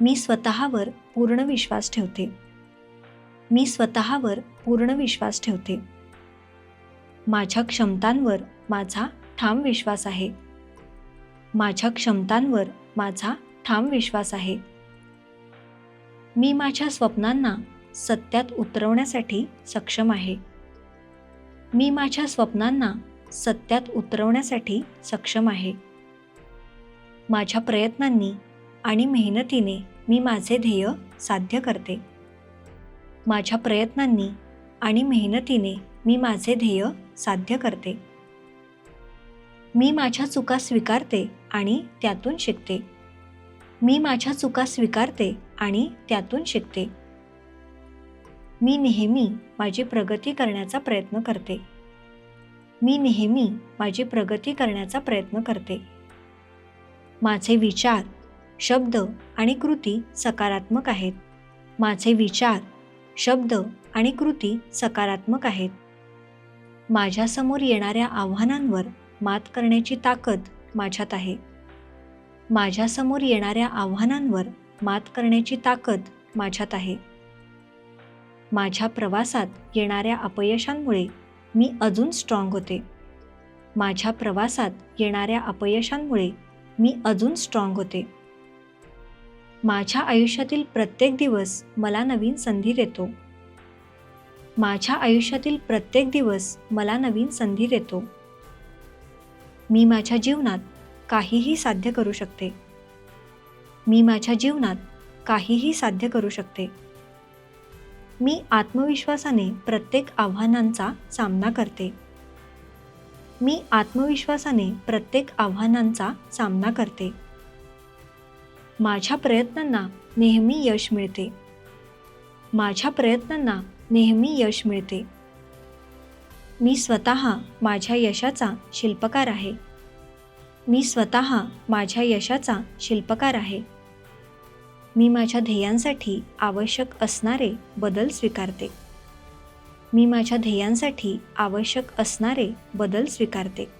मी स्वतःवर पूर्ण विश्वास ठेवते. मी स्वतःवर पूर्ण विश्वास ठेवते. माझ्या क्षमतांवर माझा ठाम विश्वास आहे. माझ्या क्षमतांवर माझा ठाम विश्वास आहे. मी माझ्या स्वप्नांना सत्यात उतरवण्यासाठी सक्षम आहे. मी माझ्या स्वप्नांना सत्यात उतरवण्यासाठी सक्षम आहे. माझ्या प्रयत्नांनी आणि मेहनतीने मी माझे ध्येय साध्य करते. माझ्या प्रयत्नांनी आणि मेहनतीने मी माझे ध्येय साध्य करते. मी माझ्या चुका स्वीकारते आणि त्यातून शिकते. मी माझ्या चुका स्वीकारते आणि त्यातून शिकते. मी नेहमी माझी प्रगती करण्याचा प्रयत्न करते. मी नेहमी माझी प्रगती करण्याचा प्रयत्न करते. माझे विचार शब्द आणि कृती सकारात्मक आहेत. माझे विचार शब्द आणि कृती सकारात्मक आहेत. माझ्यासमोर येणाऱ्या आव्हानांवर मात करण्याची ताकद माझ्यात आहे. माझ्यासमोर येणाऱ्या आव्हानांवर मात करण्याची ताकद माझ्यात आहे. माझ्या प्रवासात येणाऱ्या अपयशांमुळे मी अजून स्ट्रॉंग होते. माझ्या प्रवासात येणाऱ्या अपयशांमुळे मी अजून स्ट्रॉंग होते. माझ्या आयुष्यातील प्रत्येक दिवस मला नवीन संधी देतो. माझ्या आयुष्यातील प्रत्येक दिवस मला नवीन संधी देतो. मी माझ्या जीवनात काहीही साध्य करू शकते. मी माझ्या जीवनात काहीही साध्य करू शकते. मी आत्मविश्वासाने प्रत्येक आव्हानांचा सामना करते. मी आत्मविश्वासाने प्रत्येक आव्हानांचा सामना करते. माझ्या प्रयत्नांना नेहमी यश मिळते. माझ्या प्रयत्नांना नेहमी यश मिळते. मी स्वतः माझ्या यशाचा शिल्पकार आहे. मी स्वतः माझ्या यशाचा शिल्पकार आहे. मी माझ्या ध्येयांसाठी आवश्यक असणारे बदल स्वीकारते. मी माझ्या ध्येयांसाठी आवश्यक असणारे बदल स्वीकारते.